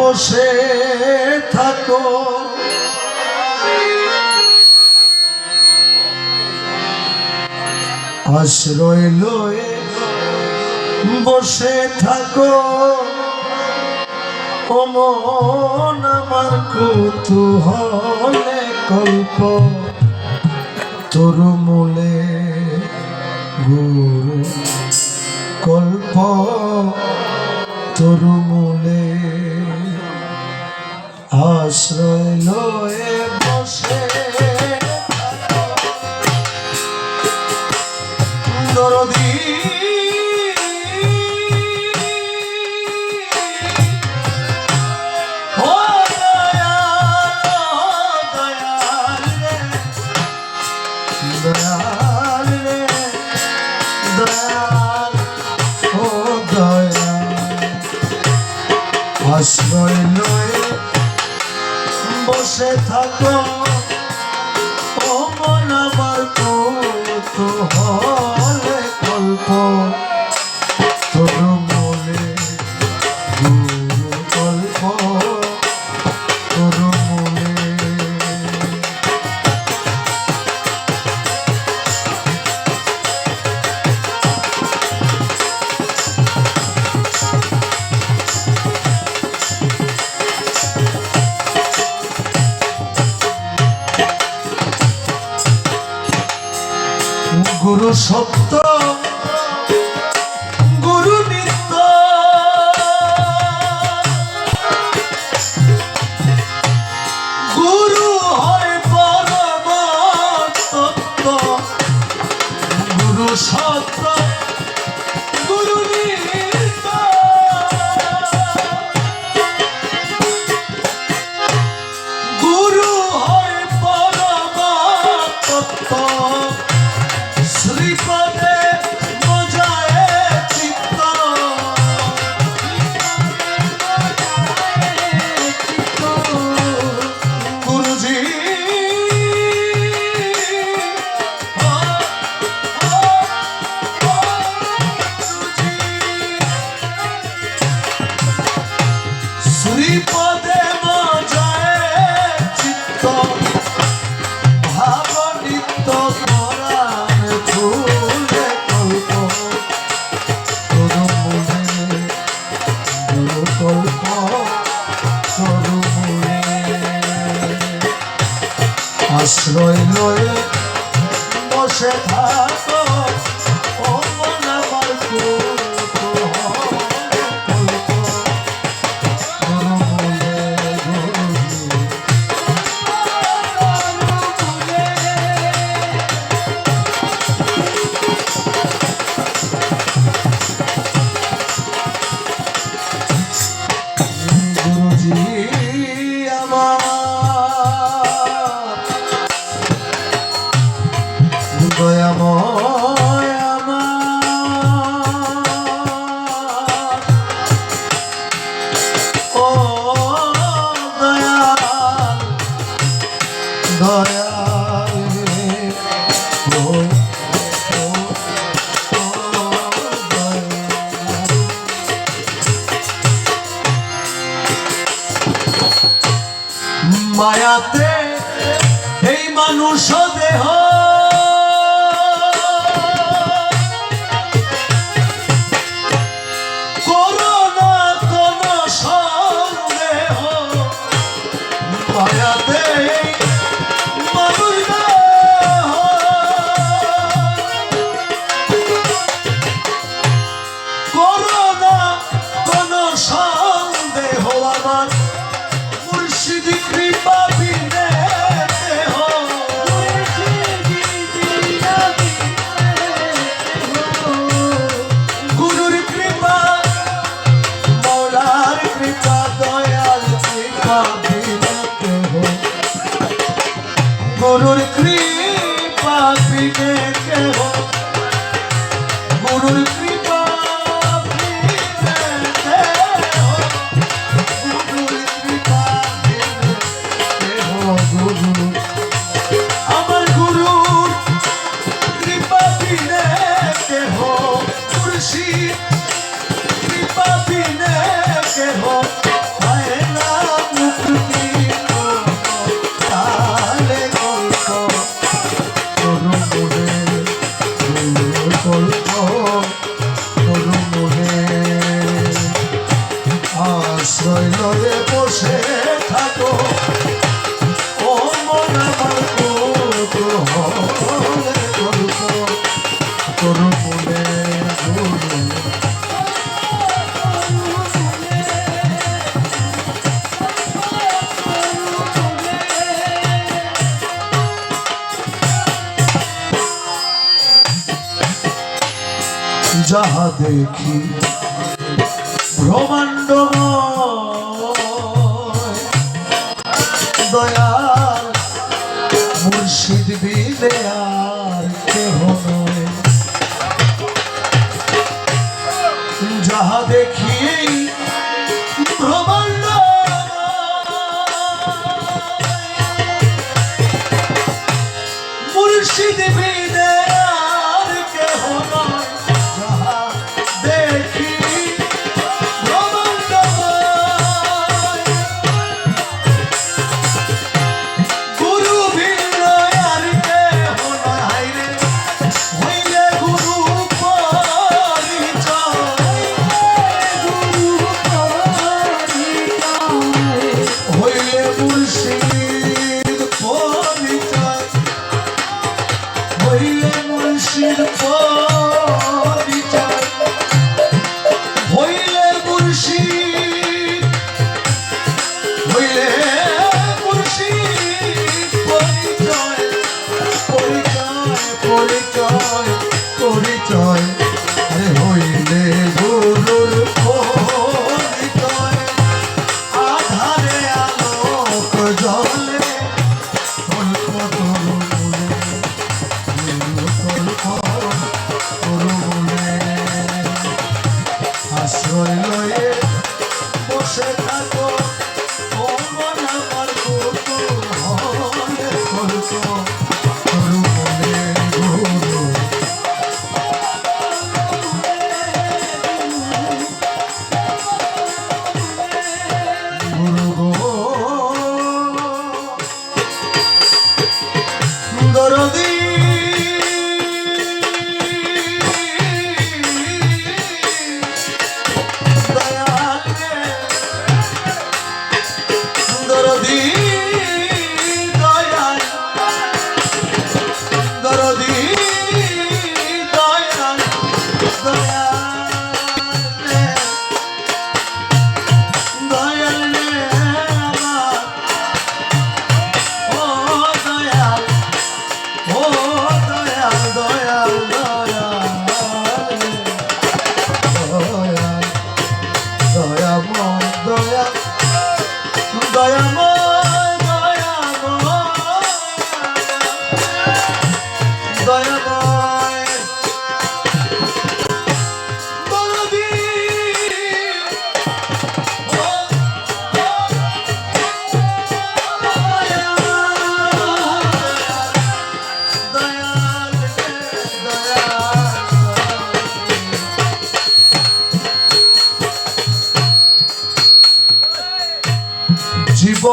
বসে থাকো। আশ্রয় লয়ে বসে থাকো। অমন আমার কুতুহলে কল্প। তোর মূলে গুরু কল্প। তোর মূলে Slow. পাশে থাকো। ও মন আমার তো কল্প। পুরুষত্ব আশ্রয় লয়ে বসে থাকো। মায়াতে Thank you. যাহা দেখি ব্রহ্মাণ্ড 会有无限的火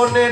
poner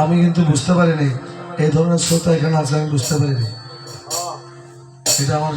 আমি কিন্তু বুঝতে পারিনি এই ধরনের শ্রোতা এখানে আছে আমি বুঝতে পারিনি। এটা আমার